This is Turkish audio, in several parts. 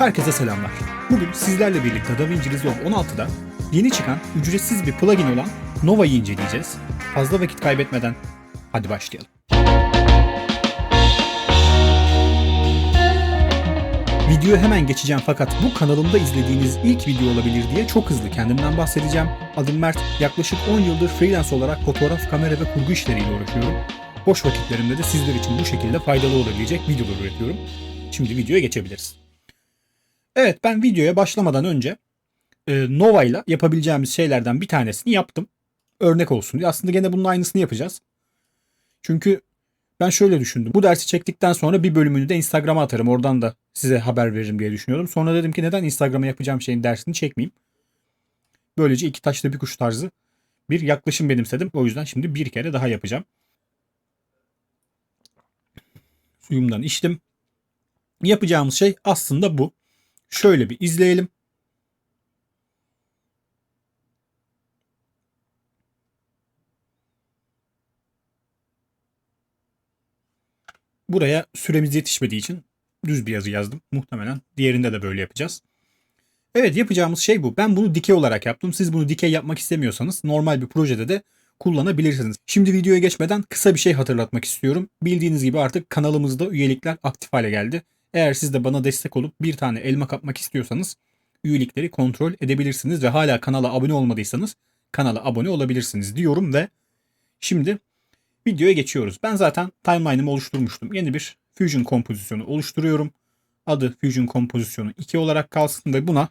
Herkese selamlar. Bugün sizlerle birlikte DaVinci Resolve 16'da yeni çıkan ücretsiz bir plugin olan Nova'yı inceleyeceğiz. Fazla vakit kaybetmeden hadi başlayalım. Videoya hemen geçeceğim fakat bu kanalımda izlediğiniz ilk video olabilir diye çok hızlı kendimden bahsedeceğim. Adım Mert, yaklaşık 10 yıldır freelance olarak fotoğraf, kamera ve kurgu işleriyle uğraşıyorum. Boş vakitlerimde de sizler için bu şekilde faydalı olabilecek videolar üretiyorum. Şimdi videoya geçebiliriz. Evet ben videoya başlamadan önce e, Nova ile yapabileceğimiz şeylerden bir tanesini yaptım. Örnek olsun diye. Aslında gene bunun aynısını yapacağız. Çünkü ben şöyle düşündüm. Bu dersi çektikten sonra bir bölümünü de Instagram'a atarım. Oradan da size haber veririm diye düşünüyordum. Sonra dedim ki neden Instagram'a yapacağım şeyin dersini çekmeyeyim. Böylece iki taşla bir kuş tarzı bir yaklaşım benimsedim. O yüzden şimdi bir kere daha yapacağım. Suyumdan içtim. Yapacağımız şey aslında bu. Şöyle bir izleyelim. Buraya süremiz yetişmediği için düz bir yazı yazdım. Muhtemelen diğerinde de böyle yapacağız. Evet yapacağımız şey bu. Ben bunu dikey olarak yaptım. Siz bunu dikey yapmak istemiyorsanız normal bir projede de kullanabilirsiniz. Şimdi videoya geçmeden kısa bir şey hatırlatmak istiyorum. Bildiğiniz gibi artık kanalımızda üyelikler aktif hale geldi. Eğer siz de bana destek olup bir tane elma kapmak istiyorsanız üyelikleri kontrol edebilirsiniz ve hala kanala abone olmadıysanız kanala abone olabilirsiniz diyorum ve şimdi videoya geçiyoruz. Ben zaten timeline'ımı oluşturmuştum. Yeni bir Fusion kompozisyonu oluşturuyorum. Adı Fusion kompozisyonu 2 olarak kalsın ve buna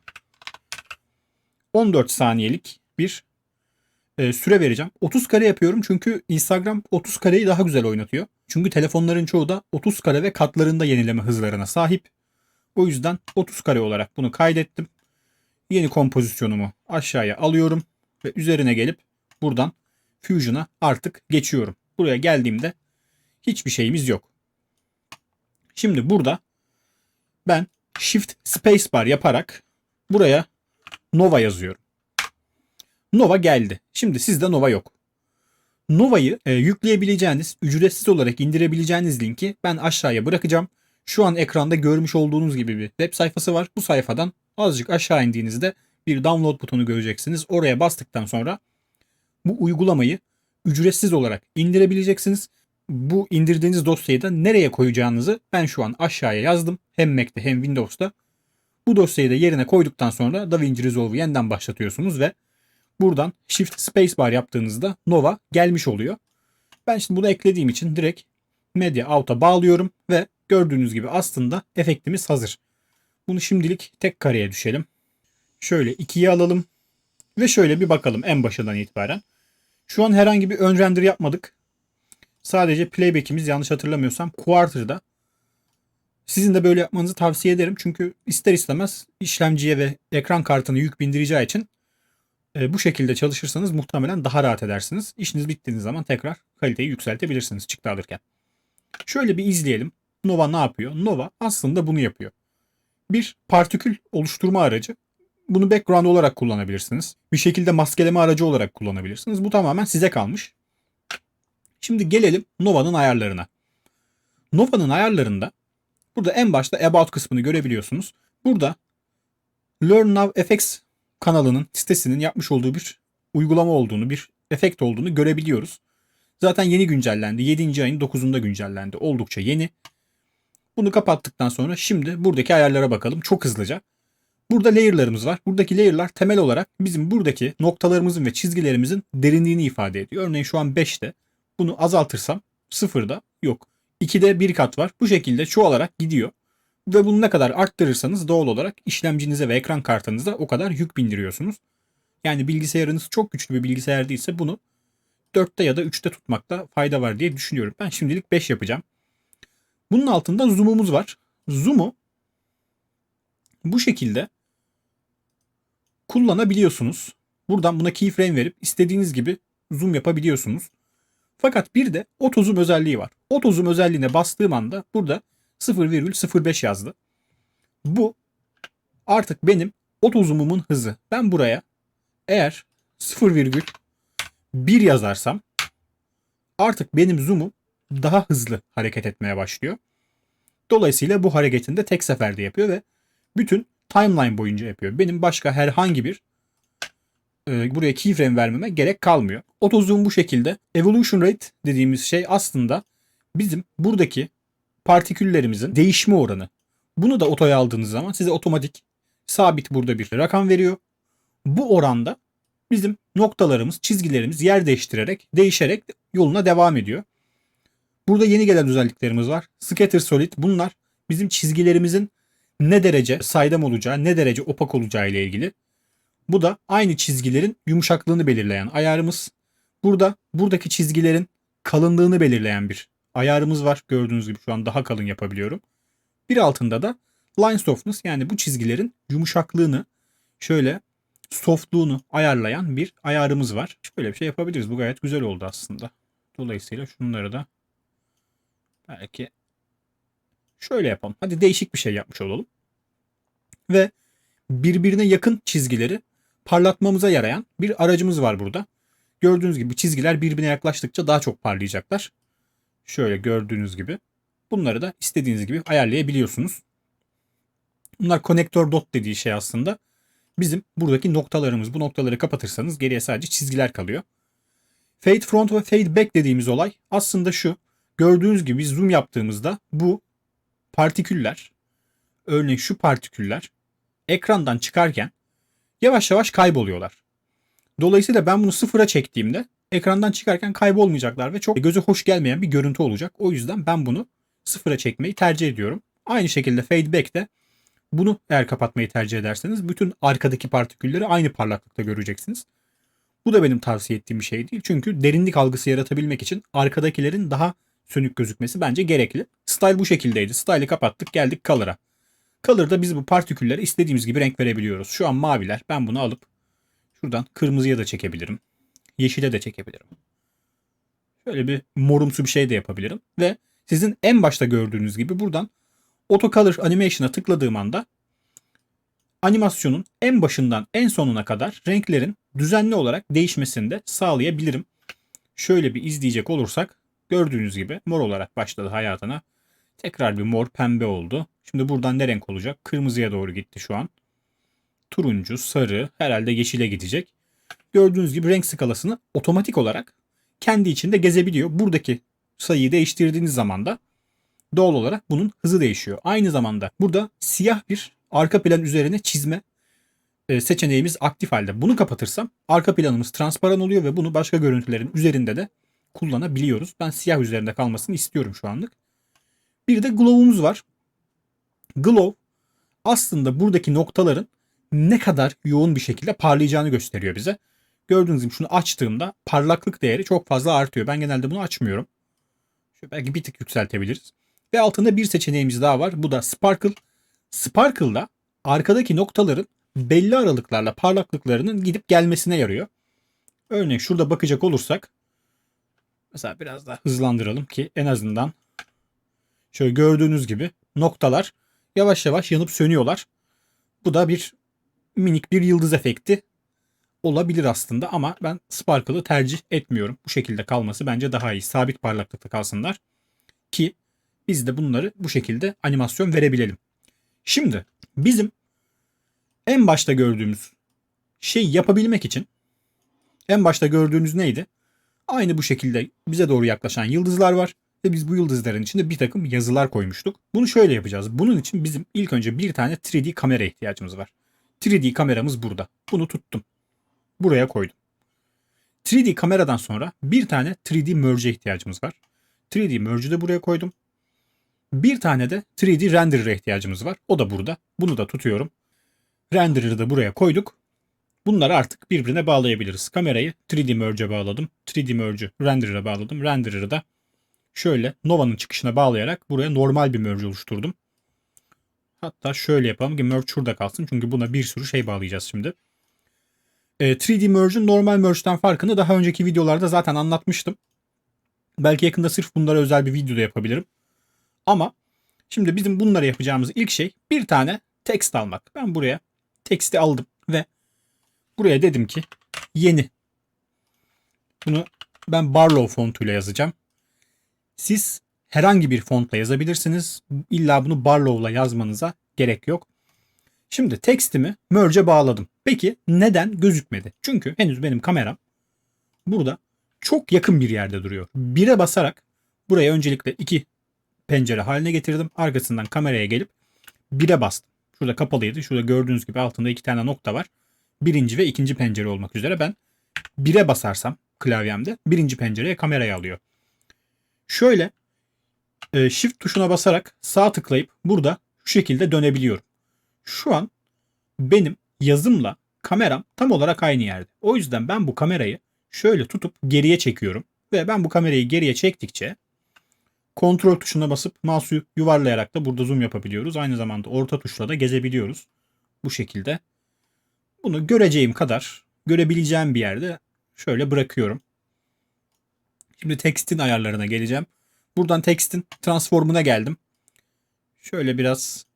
14 saniyelik bir e, süre vereceğim. 30 kare yapıyorum çünkü Instagram 30 kareyi daha güzel oynatıyor. Çünkü telefonların çoğu da 30 kare ve katlarında yenileme hızlarına sahip. O yüzden 30 kare olarak bunu kaydettim. Yeni kompozisyonumu aşağıya alıyorum ve üzerine gelip buradan Fusion'a artık geçiyorum. Buraya geldiğimde hiçbir şeyimiz yok. Şimdi burada ben Shift Spacebar yaparak buraya Nova yazıyorum. Nova geldi. Şimdi sizde Nova yok. Nova'yı e, yükleyebileceğiniz, ücretsiz olarak indirebileceğiniz linki ben aşağıya bırakacağım. Şu an ekranda görmüş olduğunuz gibi bir web sayfası var. Bu sayfadan azıcık aşağı indiğinizde bir download butonu göreceksiniz. Oraya bastıktan sonra bu uygulamayı ücretsiz olarak indirebileceksiniz. Bu indirdiğiniz dosyayı da nereye koyacağınızı ben şu an aşağıya yazdım. Hem Mac'te hem Windows'ta. Bu dosyayı da yerine koyduktan sonra DaVinci Resolve'u yeniden başlatıyorsunuz ve buradan Shift Spacebar yaptığınızda Nova gelmiş oluyor. Ben şimdi bunu eklediğim için direkt Media Out'a bağlıyorum ve gördüğünüz gibi aslında efektimiz hazır. Bunu şimdilik tek kareye düşelim. Şöyle ikiye alalım ve şöyle bir bakalım en başından itibaren. Şu an herhangi bir ön render yapmadık. Sadece playback'imiz yanlış hatırlamıyorsam Quarter'da. Sizin de böyle yapmanızı tavsiye ederim. Çünkü ister istemez işlemciye ve ekran kartını yük bindireceği için e, bu şekilde çalışırsanız muhtemelen daha rahat edersiniz. İşiniz bittiğiniz zaman tekrar kaliteyi yükseltebilirsiniz çıktı alırken. Şöyle bir izleyelim. Nova ne yapıyor? Nova aslında bunu yapıyor. Bir partikül oluşturma aracı. Bunu background olarak kullanabilirsiniz. Bir şekilde maskeleme aracı olarak kullanabilirsiniz. Bu tamamen size kalmış. Şimdi gelelim Nova'nın ayarlarına. Nova'nın ayarlarında burada en başta About kısmını görebiliyorsunuz. Burada Learn Now FX kanalının sitesinin yapmış olduğu bir uygulama olduğunu, bir efekt olduğunu görebiliyoruz. Zaten yeni güncellendi. 7. ayın 9'unda güncellendi. Oldukça yeni. Bunu kapattıktan sonra şimdi buradaki ayarlara bakalım çok hızlıca. Burada layer'larımız var. Buradaki layer'lar temel olarak bizim buradaki noktalarımızın ve çizgilerimizin derinliğini ifade ediyor. Örneğin şu an 5'te. Bunu azaltırsam 0'da yok. 2'de bir kat var. Bu şekilde çoğalarak gidiyor. Ve bunu ne kadar arttırırsanız doğal olarak işlemcinize ve ekran kartınıza o kadar yük bindiriyorsunuz. Yani bilgisayarınız çok güçlü bir bilgisayar değilse bunu 4'te ya da 3'te tutmakta fayda var diye düşünüyorum. Ben şimdilik 5 yapacağım. Bunun altında zoom'umuz var. Zoom'u bu şekilde kullanabiliyorsunuz. Buradan buna keyframe verip istediğiniz gibi zoom yapabiliyorsunuz. Fakat bir de auto zoom özelliği var. Auto zoom özelliğine bastığım anda burada 0,05 yazdı. Bu artık benim auto zoom'umun hızı. Ben buraya eğer 0,1 yazarsam artık benim zoom'um daha hızlı hareket etmeye başlıyor. Dolayısıyla bu hareketini de tek seferde yapıyor ve bütün timeline boyunca yapıyor. Benim başka herhangi bir e, buraya keyframe vermeme gerek kalmıyor. Otozoom bu şekilde. Evolution rate dediğimiz şey aslında bizim buradaki partiküllerimizin değişme oranı. Bunu da otoya aldığınız zaman size otomatik sabit burada bir rakam veriyor. Bu oranda bizim noktalarımız, çizgilerimiz yer değiştirerek, değişerek yoluna devam ediyor. Burada yeni gelen özelliklerimiz var. Scatter Solid bunlar bizim çizgilerimizin ne derece saydam olacağı, ne derece opak olacağı ile ilgili. Bu da aynı çizgilerin yumuşaklığını belirleyen ayarımız. Burada buradaki çizgilerin kalınlığını belirleyen bir ayarımız var. Gördüğünüz gibi şu an daha kalın yapabiliyorum. Bir altında da line softness yani bu çizgilerin yumuşaklığını şöyle softluğunu ayarlayan bir ayarımız var. Şöyle bir şey yapabiliriz. Bu gayet güzel oldu aslında. Dolayısıyla şunları da belki şöyle yapalım. Hadi değişik bir şey yapmış olalım. Ve birbirine yakın çizgileri parlatmamıza yarayan bir aracımız var burada. Gördüğünüz gibi çizgiler birbirine yaklaştıkça daha çok parlayacaklar. Şöyle gördüğünüz gibi. Bunları da istediğiniz gibi ayarlayabiliyorsunuz. Bunlar konektör dot dediği şey aslında. Bizim buradaki noktalarımız. Bu noktaları kapatırsanız geriye sadece çizgiler kalıyor. Fade front ve fade back dediğimiz olay aslında şu. Gördüğünüz gibi zoom yaptığımızda bu partiküller örneğin şu partiküller ekrandan çıkarken yavaş yavaş kayboluyorlar. Dolayısıyla ben bunu sıfıra çektiğimde ekrandan çıkarken kaybolmayacaklar ve çok göze hoş gelmeyen bir görüntü olacak. O yüzden ben bunu sıfıra çekmeyi tercih ediyorum. Aynı şekilde fade back de bunu eğer kapatmayı tercih ederseniz bütün arkadaki partikülleri aynı parlaklıkta göreceksiniz. Bu da benim tavsiye ettiğim bir şey değil. Çünkü derinlik algısı yaratabilmek için arkadakilerin daha sönük gözükmesi bence gerekli. Style bu şekildeydi. Style'ı kapattık geldik Color'a. Color'da biz bu partiküllere istediğimiz gibi renk verebiliyoruz. Şu an maviler. Ben bunu alıp şuradan kırmızıya da çekebilirim. Yeşile de çekebilirim. Şöyle bir morumsu bir şey de yapabilirim. Ve sizin en başta gördüğünüz gibi buradan Auto Color Animation'a tıkladığım anda animasyonun en başından en sonuna kadar renklerin düzenli olarak değişmesini de sağlayabilirim. Şöyle bir izleyecek olursak gördüğünüz gibi mor olarak başladı hayatına. Tekrar bir mor pembe oldu. Şimdi buradan ne renk olacak? Kırmızıya doğru gitti şu an. Turuncu, sarı, herhalde yeşile gidecek. Gördüğünüz gibi renk skalasını otomatik olarak kendi içinde gezebiliyor. Buradaki sayıyı değiştirdiğiniz zaman da doğal olarak bunun hızı değişiyor. Aynı zamanda burada siyah bir arka plan üzerine çizme e, seçeneğimiz aktif halde. Bunu kapatırsam arka planımız transparan oluyor ve bunu başka görüntülerin üzerinde de kullanabiliyoruz. Ben siyah üzerinde kalmasını istiyorum şu anlık. Bir de glow'umuz var. Glow aslında buradaki noktaların ne kadar yoğun bir şekilde parlayacağını gösteriyor bize. Gördüğünüz gibi şunu açtığımda parlaklık değeri çok fazla artıyor. Ben genelde bunu açmıyorum. Şöyle belki bir tık yükseltebiliriz. Ve altında bir seçeneğimiz daha var. Bu da Sparkle. Sparkle'da arkadaki noktaların belli aralıklarla parlaklıklarının gidip gelmesine yarıyor. Örneğin şurada bakacak olursak mesela biraz daha hızlandıralım ki en azından şöyle gördüğünüz gibi noktalar yavaş yavaş yanıp sönüyorlar. Bu da bir minik bir yıldız efekti olabilir aslında ama ben Sparkle'ı tercih etmiyorum. Bu şekilde kalması bence daha iyi. Sabit parlaklıkta kalsınlar ki biz de bunları bu şekilde animasyon verebilelim. Şimdi bizim en başta gördüğümüz şeyi yapabilmek için en başta gördüğünüz neydi? Aynı bu şekilde bize doğru yaklaşan yıldızlar var ve biz bu yıldızların içinde bir takım yazılar koymuştuk. Bunu şöyle yapacağız. Bunun için bizim ilk önce bir tane 3D kamera ihtiyacımız var. 3D kameramız burada. Bunu tuttum. Buraya koydum. 3D kameradan sonra bir tane 3D merge ihtiyacımız var. 3D merge'ü de buraya koydum. Bir tane de 3D renderer'a ihtiyacımız var. O da burada. Bunu da tutuyorum. Renderer'ı da buraya koyduk. Bunları artık birbirine bağlayabiliriz. Kamerayı 3D merge'e bağladım. 3D merge'ü renderer'a bağladım. Renderer'ı da şöyle Nova'nın çıkışına bağlayarak buraya normal bir merge oluşturdum. Hatta şöyle yapalım ki merge şurada kalsın. Çünkü buna bir sürü şey bağlayacağız şimdi. 3D merge'ün normal merge'den farkını daha önceki videolarda zaten anlatmıştım. Belki yakında sırf bunlara özel bir video da yapabilirim. Ama şimdi bizim bunları yapacağımız ilk şey bir tane text almak. Ben buraya teksti aldım ve buraya dedim ki yeni. Bunu ben Barlow fontuyla yazacağım. Siz herhangi bir fontla yazabilirsiniz. İlla bunu Barlow'la yazmanıza gerek yok. Şimdi tekstimi merge'e bağladım. Peki neden gözükmedi? Çünkü henüz benim kameram burada çok yakın bir yerde duruyor. Bire basarak buraya öncelikle iki pencere haline getirdim. Arkasından kameraya gelip bire bastım. Şurada kapalıydı. Şurada gördüğünüz gibi altında iki tane nokta var. Birinci ve ikinci pencere olmak üzere ben bire basarsam klavyemde birinci pencereye kamerayı alıyor. Şöyle e, shift tuşuna basarak sağ tıklayıp burada şu şekilde dönebiliyorum. Şu an benim yazımla kameram tam olarak aynı yerde. O yüzden ben bu kamerayı şöyle tutup geriye çekiyorum ve ben bu kamerayı geriye çektikçe kontrol tuşuna basıp mouse'u yuvarlayarak da burada zoom yapabiliyoruz. Aynı zamanda orta tuşla da gezebiliyoruz. Bu şekilde. Bunu göreceğim kadar görebileceğim bir yerde şöyle bırakıyorum. Şimdi tekstin ayarlarına geleceğim. Buradan tekstin transformuna geldim. Şöyle biraz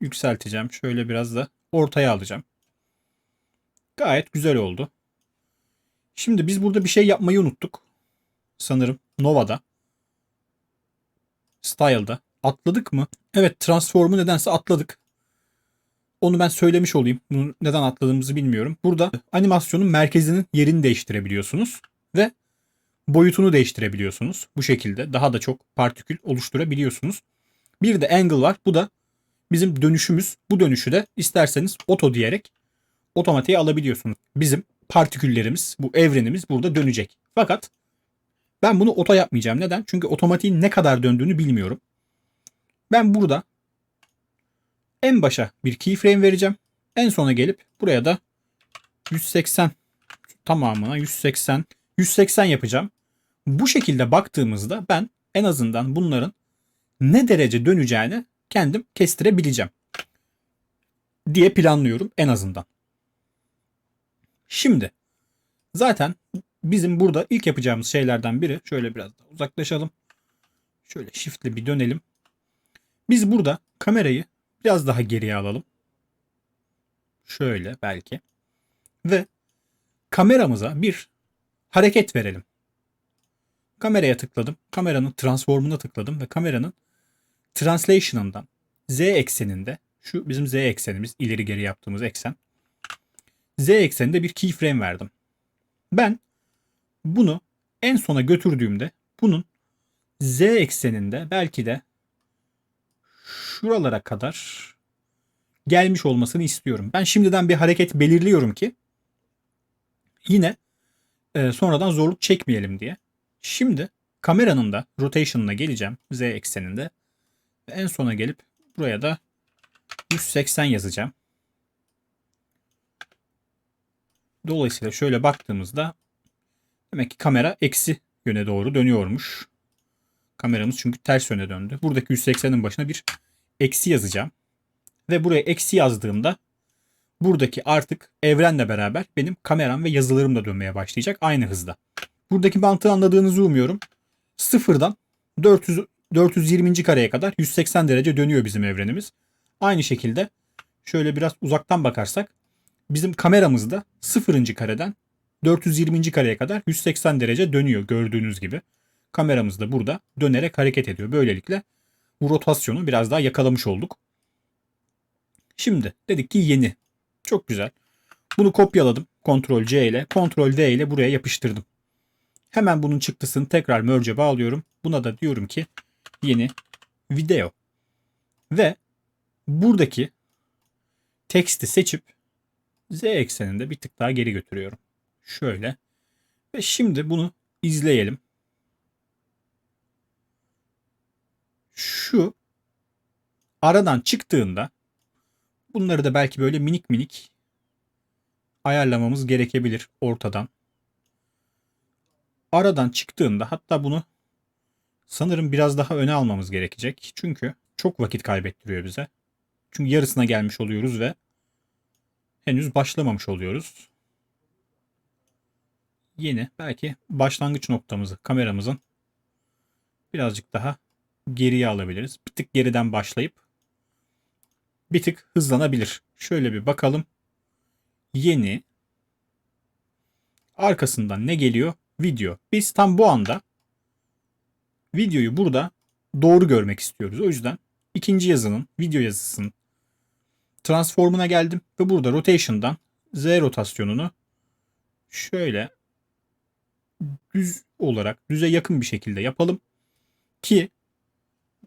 yükselteceğim. Şöyle biraz da ortaya alacağım. Gayet güzel oldu. Şimdi biz burada bir şey yapmayı unuttuk. Sanırım Nova'da. Style'da. Atladık mı? Evet transformu nedense atladık. Onu ben söylemiş olayım. Bunu neden atladığımızı bilmiyorum. Burada animasyonun merkezinin yerini değiştirebiliyorsunuz. Ve boyutunu değiştirebiliyorsunuz. Bu şekilde daha da çok partikül oluşturabiliyorsunuz. Bir de angle var. Bu da bizim dönüşümüz. Bu dönüşü de isterseniz oto diyerek otomatiğe alabiliyorsunuz. Bizim partiküllerimiz, bu evrenimiz burada dönecek. Fakat ben bunu oto yapmayacağım. Neden? Çünkü otomatiğin ne kadar döndüğünü bilmiyorum. Ben burada en başa bir keyframe vereceğim. En sona gelip buraya da 180 tamamına 180 180 yapacağım. Bu şekilde baktığımızda ben en azından bunların ne derece döneceğini kendim kestirebileceğim diye planlıyorum en azından. Şimdi zaten bizim burada ilk yapacağımız şeylerden biri şöyle biraz daha uzaklaşalım. Şöyle shift'le bir dönelim. Biz burada kamerayı biraz daha geriye alalım. Şöyle belki. Ve kameramıza bir hareket verelim. Kameraya tıkladım. Kameranın transformuna tıkladım ve kameranın translation'ından z ekseninde şu bizim z eksenimiz ileri geri yaptığımız eksen. Z ekseninde bir keyframe verdim. Ben bunu en sona götürdüğümde bunun z ekseninde belki de şuralara kadar gelmiş olmasını istiyorum. Ben şimdiden bir hareket belirliyorum ki yine e, sonradan zorluk çekmeyelim diye. Şimdi kameranın da rotation'ına geleceğim z ekseninde. En sona gelip buraya da 180 yazacağım. Dolayısıyla şöyle baktığımızda demek ki kamera eksi yöne doğru dönüyormuş. Kameramız çünkü ters yöne döndü. Buradaki 180'in başına bir eksi yazacağım. Ve buraya eksi yazdığımda buradaki artık evrenle beraber benim kameram ve yazılarım da dönmeye başlayacak aynı hızda. Buradaki mantığı anladığınızı umuyorum. Sıfırdan 400, 420. kareye kadar 180 derece dönüyor bizim evrenimiz. Aynı şekilde şöyle biraz uzaktan bakarsak bizim kameramız da 0. kareden 420. kareye kadar 180 derece dönüyor gördüğünüz gibi. Kameramız da burada dönerek hareket ediyor. Böylelikle bu rotasyonu biraz daha yakalamış olduk. Şimdi dedik ki yeni. Çok güzel. Bunu kopyaladım. Ctrl C ile, Ctrl V ile buraya yapıştırdım. Hemen bunun çıktısını tekrar merge'e bağlıyorum. Buna da diyorum ki yeni video. Ve buradaki teksti seçip Z ekseninde bir tık daha geri götürüyorum. Şöyle. Ve şimdi bunu izleyelim. Şu aradan çıktığında bunları da belki böyle minik minik ayarlamamız gerekebilir ortadan. Aradan çıktığında hatta bunu sanırım biraz daha öne almamız gerekecek. Çünkü çok vakit kaybettiriyor bize. Çünkü yarısına gelmiş oluyoruz ve henüz başlamamış oluyoruz. Yeni belki başlangıç noktamızı kameramızın birazcık daha geriye alabiliriz. Bir tık geriden başlayıp bir tık hızlanabilir. Şöyle bir bakalım. Yeni arkasından ne geliyor? Video. Biz tam bu anda videoyu burada doğru görmek istiyoruz. O yüzden ikinci yazının, video yazısının transformuna geldim ve burada rotation'dan Z rotasyonunu şöyle düz olarak düze yakın bir şekilde yapalım ki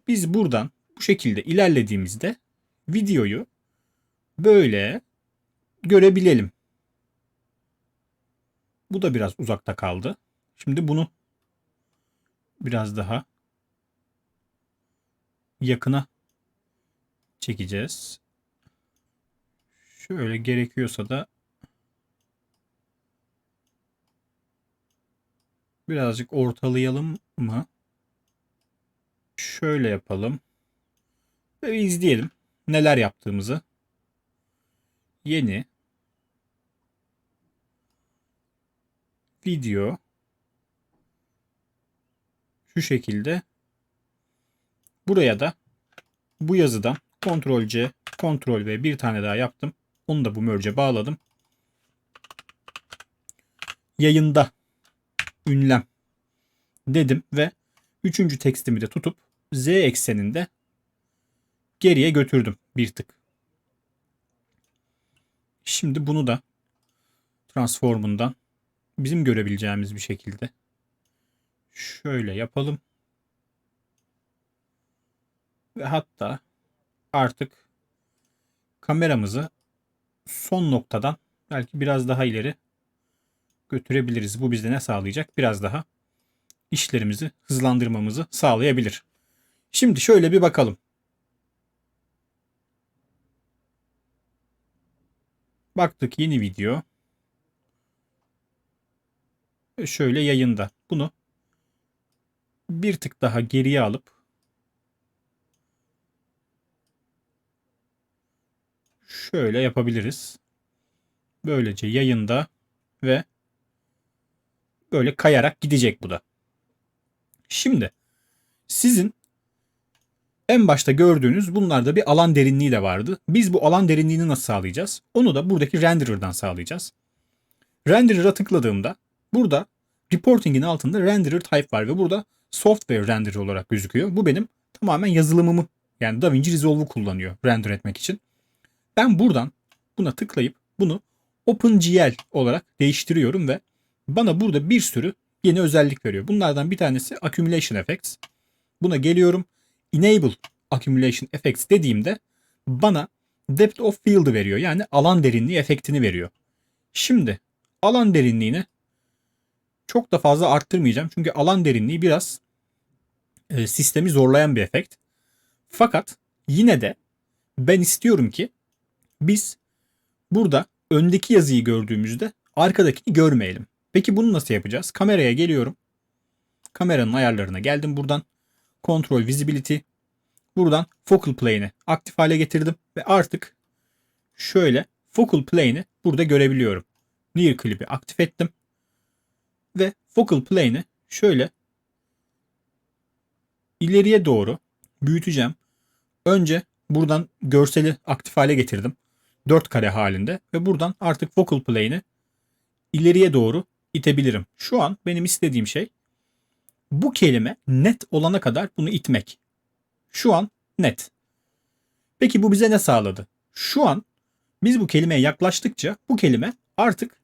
biz buradan bu şekilde ilerlediğimizde videoyu böyle görebilelim. Bu da biraz uzakta kaldı. Şimdi bunu biraz daha yakına çekeceğiz. Şöyle gerekiyorsa da birazcık ortalayalım mı? Şöyle yapalım. Ve izleyelim neler yaptığımızı. Yeni video şu şekilde buraya da bu yazıdan Ctrl C, Ctrl V bir tane daha yaptım. Onu da bu merge'e bağladım. Yayında ünlem dedim ve üçüncü tekstimi de tutup Z ekseninde geriye götürdüm bir tık. Şimdi bunu da transformundan bizim görebileceğimiz bir şekilde şöyle yapalım. Ve hatta artık kameramızı son noktadan belki biraz daha ileri götürebiliriz. Bu bize ne sağlayacak? Biraz daha işlerimizi hızlandırmamızı sağlayabilir. Şimdi şöyle bir bakalım. Baktık yeni video. Şöyle yayında. Bunu bir tık daha geriye alıp şöyle yapabiliriz. Böylece yayında ve böyle kayarak gidecek bu da. Şimdi sizin en başta gördüğünüz bunlarda bir alan derinliği de vardı. Biz bu alan derinliğini nasıl sağlayacağız? Onu da buradaki renderer'dan sağlayacağız. Renderer'a tıkladığımda burada reporting'in altında renderer type var ve burada software renderer olarak gözüküyor. Bu benim tamamen yazılımımı yani DaVinci Resolve'u kullanıyor render etmek için. Ben buradan buna tıklayıp bunu OpenGL olarak değiştiriyorum ve bana burada bir sürü yeni özellik veriyor. Bunlardan bir tanesi Accumulation Effects. Buna geliyorum. Enable Accumulation Effects dediğimde bana Depth of Field veriyor. Yani alan derinliği efektini veriyor. Şimdi alan derinliğini çok da fazla arttırmayacağım. Çünkü alan derinliği biraz e, sistemi zorlayan bir efekt. Fakat yine de ben istiyorum ki biz burada öndeki yazıyı gördüğümüzde arkadakini görmeyelim. Peki bunu nasıl yapacağız? Kameraya geliyorum. Kameranın ayarlarına geldim buradan. Control Visibility. Buradan Focal Plane'i aktif hale getirdim ve artık şöyle Focal Plane'i burada görebiliyorum. Near Clip'i aktif ettim. Ve Focal Plane'i şöyle ileriye doğru büyüteceğim. Önce buradan görseli aktif hale getirdim. 4 kare halinde ve buradan artık focal plane'i ileriye doğru itebilirim. Şu an benim istediğim şey bu kelime net olana kadar bunu itmek. Şu an net. Peki bu bize ne sağladı? Şu an biz bu kelimeye yaklaştıkça bu kelime artık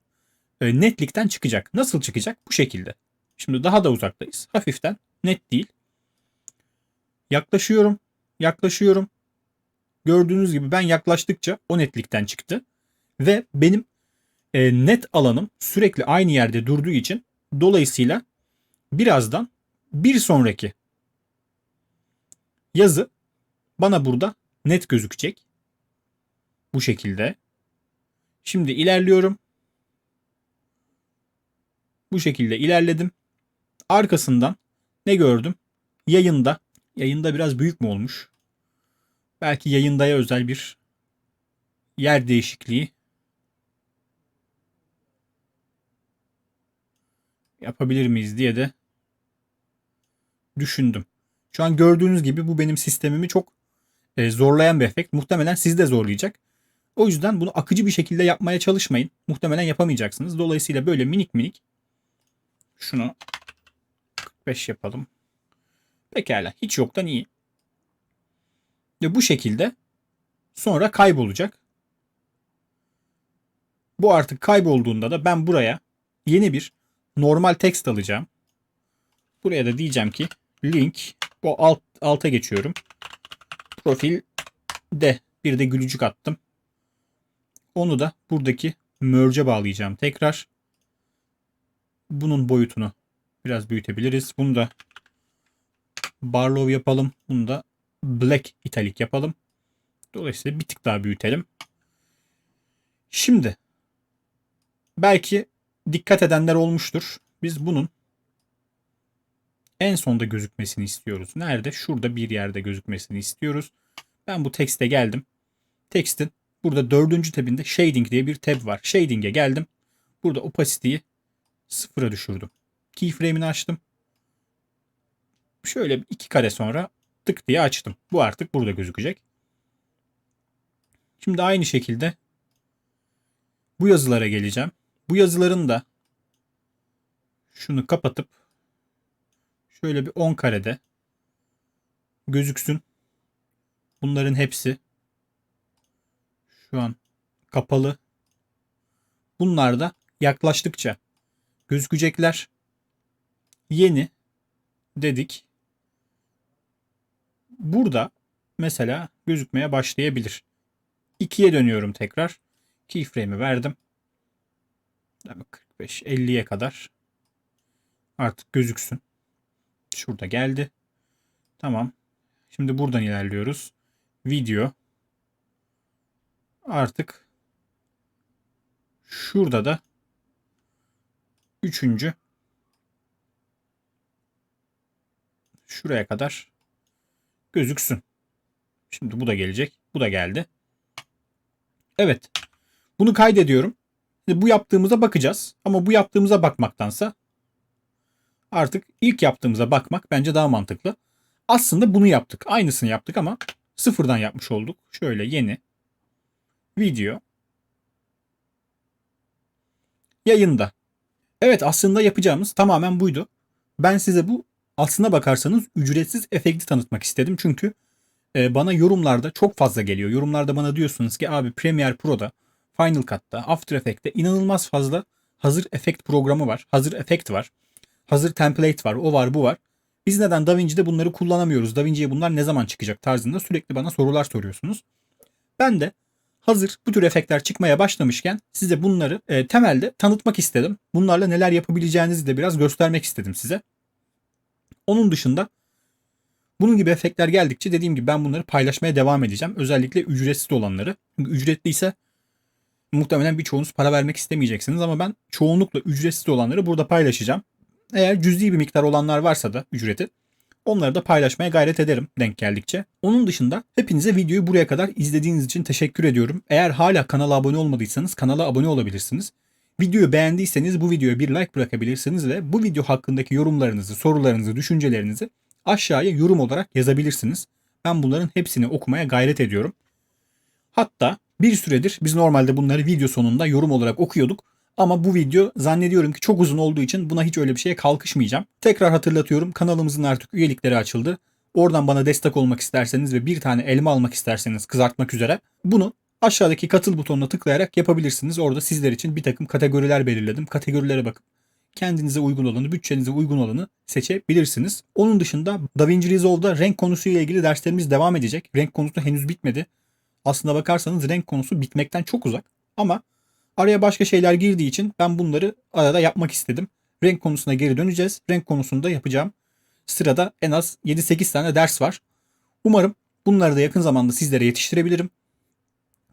netlikten çıkacak. Nasıl çıkacak? Bu şekilde. Şimdi daha da uzaktayız. Hafiften net değil. Yaklaşıyorum, yaklaşıyorum. Gördüğünüz gibi ben yaklaştıkça o netlikten çıktı. Ve benim e, net alanım sürekli aynı yerde durduğu için dolayısıyla birazdan bir sonraki yazı bana burada net gözükecek. Bu şekilde. Şimdi ilerliyorum. Bu şekilde ilerledim. Arkasından ne gördüm? Yayında. Yayında biraz büyük mü olmuş? Belki yayındaya özel bir yer değişikliği yapabilir miyiz diye de düşündüm. Şu an gördüğünüz gibi bu benim sistemimi çok e, zorlayan bir efekt. Muhtemelen sizi de zorlayacak. O yüzden bunu akıcı bir şekilde yapmaya çalışmayın. Muhtemelen yapamayacaksınız. Dolayısıyla böyle minik minik şunu 45 yapalım. Pekala. Hiç yoktan iyi. Ve bu şekilde sonra kaybolacak. Bu artık kaybolduğunda da ben buraya yeni bir normal text alacağım. Buraya da diyeceğim ki link o alt alta geçiyorum. Profil de bir de gülücük attım. Onu da buradaki merge'e bağlayacağım tekrar. Bunun boyutunu biraz büyütebiliriz. Bunu da Barlow yapalım. Bunu da Black italik yapalım. Dolayısıyla bir tık daha büyütelim. Şimdi belki dikkat edenler olmuştur. Biz bunun en sonda gözükmesini istiyoruz. Nerede? Şurada bir yerde gözükmesini istiyoruz. Ben bu tekste geldim. Tekstin burada dördüncü tabinde shading diye bir tab var. Shading'e geldim. Burada opacity'yi sıfıra düşürdüm. Keyframe'ini açtım. Şöyle iki kare sonra tık diye açtım. Bu artık burada gözükecek. Şimdi aynı şekilde bu yazılara geleceğim. Bu yazıların da şunu kapatıp şöyle bir 10 karede gözüksün. Bunların hepsi şu an kapalı. Bunlar da yaklaştıkça gözükecekler. Yeni dedik. Burada mesela gözükmeye başlayabilir. 2'ye dönüyorum tekrar. Keyframe'i verdim. 45 50'ye kadar artık gözüksün. Şurada geldi. Tamam. Şimdi buradan ilerliyoruz. Video. Artık şurada da üçüncü şuraya kadar gözüksün. Şimdi bu da gelecek. Bu da geldi. Evet. Bunu kaydediyorum. Şimdi bu yaptığımıza bakacağız. Ama bu yaptığımıza bakmaktansa artık ilk yaptığımıza bakmak bence daha mantıklı. Aslında bunu yaptık. Aynısını yaptık ama sıfırdan yapmış olduk. Şöyle yeni video yayında. Evet aslında yapacağımız tamamen buydu. Ben size bu aslına bakarsanız ücretsiz efekti tanıtmak istedim. Çünkü e, bana yorumlarda çok fazla geliyor. Yorumlarda bana diyorsunuz ki abi Premiere Pro'da, Final Cut'ta, After Effects'te inanılmaz fazla hazır efekt programı var. Hazır efekt var. Hazır template var. O var bu var. Biz neden DaVinci'de bunları kullanamıyoruz? DaVinci'ye bunlar ne zaman çıkacak tarzında sürekli bana sorular soruyorsunuz. Ben de hazır bu tür efektler çıkmaya başlamışken size bunları e, temelde tanıtmak istedim. Bunlarla neler yapabileceğinizi de biraz göstermek istedim size. Onun dışında bunun gibi efektler geldikçe dediğim gibi ben bunları paylaşmaya devam edeceğim. Özellikle ücretsiz olanları. Çünkü ücretliyse muhtemelen birçoğunuz para vermek istemeyeceksiniz ama ben çoğunlukla ücretsiz olanları burada paylaşacağım. Eğer cüzi bir miktar olanlar varsa da ücreti onları da paylaşmaya gayret ederim denk geldikçe. Onun dışında hepinize videoyu buraya kadar izlediğiniz için teşekkür ediyorum. Eğer hala kanala abone olmadıysanız kanala abone olabilirsiniz. Videoyu beğendiyseniz bu videoya bir like bırakabilirsiniz ve bu video hakkındaki yorumlarınızı, sorularınızı, düşüncelerinizi aşağıya yorum olarak yazabilirsiniz. Ben bunların hepsini okumaya gayret ediyorum. Hatta bir süredir biz normalde bunları video sonunda yorum olarak okuyorduk. Ama bu video zannediyorum ki çok uzun olduğu için buna hiç öyle bir şeye kalkışmayacağım. Tekrar hatırlatıyorum kanalımızın artık üyelikleri açıldı. Oradan bana destek olmak isterseniz ve bir tane elma almak isterseniz kızartmak üzere bunu aşağıdaki katıl butonuna tıklayarak yapabilirsiniz. Orada sizler için bir takım kategoriler belirledim. Kategorilere bakıp kendinize uygun olanı, bütçenize uygun olanı seçebilirsiniz. Onun dışında DaVinci Resolve'da renk konusuyla ilgili derslerimiz devam edecek. Renk konusu henüz bitmedi. Aslında bakarsanız renk konusu bitmekten çok uzak. Ama araya başka şeyler girdiği için ben bunları arada yapmak istedim. Renk konusuna geri döneceğiz. Renk konusunda yapacağım. Sırada en az 7-8 tane ders var. Umarım bunları da yakın zamanda sizlere yetiştirebilirim.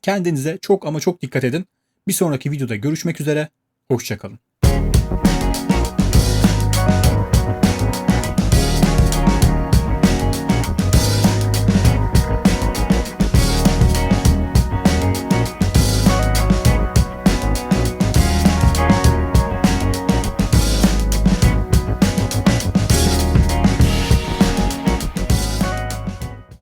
Kendinize çok ama çok dikkat edin. Bir sonraki videoda görüşmek üzere. Hoşçakalın.